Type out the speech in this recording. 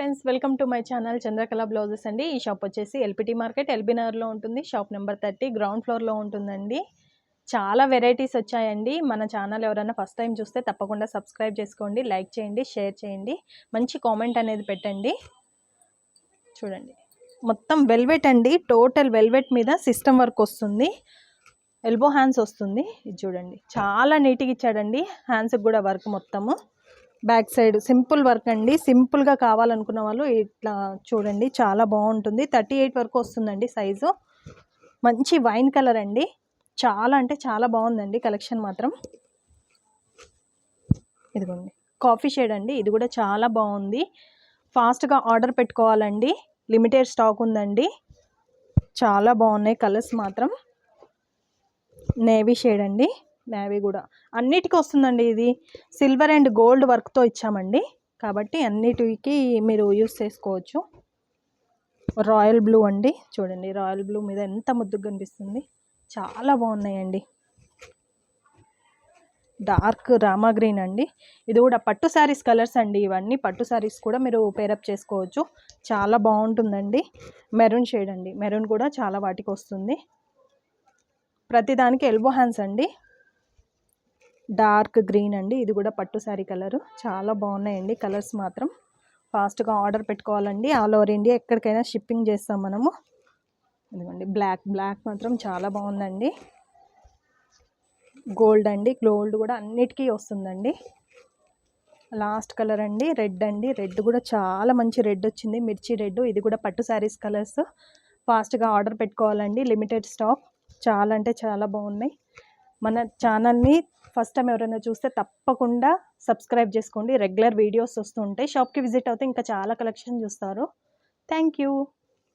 Friends welcome to my channel Chandrakala blouses అండి. ఈ shop వచ్చేసి ఎల్పిటి మార్కెట్ ఎల్బీ నగర్లో ఉంటుంది. షాప్ నెంబర్ థర్టీ గ్రౌండ్ ఫ్లోర్లో ఉంటుందండి. చాలా వెరైటీస్ వచ్చాయండి. మన ఛానల్ ఎవరైనా ఫస్ట్ టైం చూస్తే తప్పకుండా సబ్స్క్రైబ్ చేసుకోండి లైక్ చేయండి షేర్ చేయండి. మంచి కామెంట్ అనేది పెట్టండి. చూడండి. మొత్తం వెల్వెట్ అండి. టోటల్ వెల్వెట్ మీద సిస్టమ్ వర్క్ వస్తుంది. ఎల్బో హ్యాండ్స్ వస్తుంది. ఇది చూడండి. చాలా నీట్గా ఇచ్చాడండి. హ్యాండ్స్కి కూడా వర్క్ మొత్తము. బ్యాక్ సైడ్ సింపుల్ వర్క్ అండి. సింపుల్గా కావాలనుకున్న వాళ్ళు ఇట్లా చూడండి చాలా బాగుంటుంది. థర్టీ ఎయిట్ వరకు వస్తుందండి సైజు. మంచి వైన్ కలర్ అండి. చాలా అంటే చాలా బాగుందండి కలెక్షన్ మాత్రం. ఇదిగోండి కాఫీ షేడ్ అండి. ఇది కూడా చాలా బాగుంది. ఫాస్ట్గా ఆర్డర్ పెట్టుకోవాలండి. లిమిటెడ్ స్టాక్ ఉందండి. చాలా బాగున్నాయి కలర్స్ మాత్రం. నేవీ షేడ్ అండి. నేవీ కూడా. అన్నిటికీ వస్తుందండి ఇది. సిల్వర్ అండ్ గోల్డ్ వర్క్తో ఇచ్చామండి. కాబట్టి అన్నిటికి మీరు యూస్ చేసుకోవచ్చు. రాయల్ బ్లూ అండి. చూడండి రాయల్ బ్లూ మీద ఎంత ముద్దుగా కనిపిస్తుంది. చాలా బాగున్నాయండి. డార్క్ రామా గ్రీన్ అండి. ఇది కూడా పట్టు శారీస్ కలర్స్ అండి. ఇవన్నీ పట్టు శారీస్ కూడా మీరు పేరప్ చేసుకోవచ్చు. చాలా బాగుంటుందండి. మెరూన్ షేడ్ అండి. మెరూన్ కూడా చాలా వాటికి వస్తుంది. ప్రతిదానికి ఎల్బో హ్యాండ్స్ అండి. డార్క్ గ్రీన్ అండి. ఇది కూడా పట్టు శారీ కలరు. చాలా బాగున్నాయండి కలర్స్ మాత్రం. ఫాస్ట్గా ఆర్డర్ పెట్టుకోవాలండి. ఆల్ ఓవర్ ఇండియా ఎక్కడికైనా షిప్పింగ్ చేస్తాం మనము. ఇదిగోండి బ్లాక్ బ్లాక్ మాత్రం చాలా బాగుందండి. గోల్డ్ అండి గోల్డ్ కూడా అన్నిటికీ వస్తుందండి. లాస్ట్ కలర్ అండి రెడ్ అండి. రెడ్ కూడా చాలా మంచి రెడ్ వచ్చింది. మిర్చి రెడ్ ఇది కూడా పట్టు శారీస్ కలర్స్. ఫాస్ట్గా ఆర్డర్ పెట్టుకోవాలండి. Limited stock. చాలా అంటే చాలా బాగున్నాయి. మన ఛానల్ని ఫస్ట్ టైం ఎవరైనా చూస్తే తప్పకుండా సబ్స్క్రైబ్ చేసుకోండి. రెగ్యులర్ వీడియోస్ వస్తుంటాయి. షాప్కి విజిట్ అవుతే ఇంకా చాలా కలెక్షన్ చూస్తారు. Thank you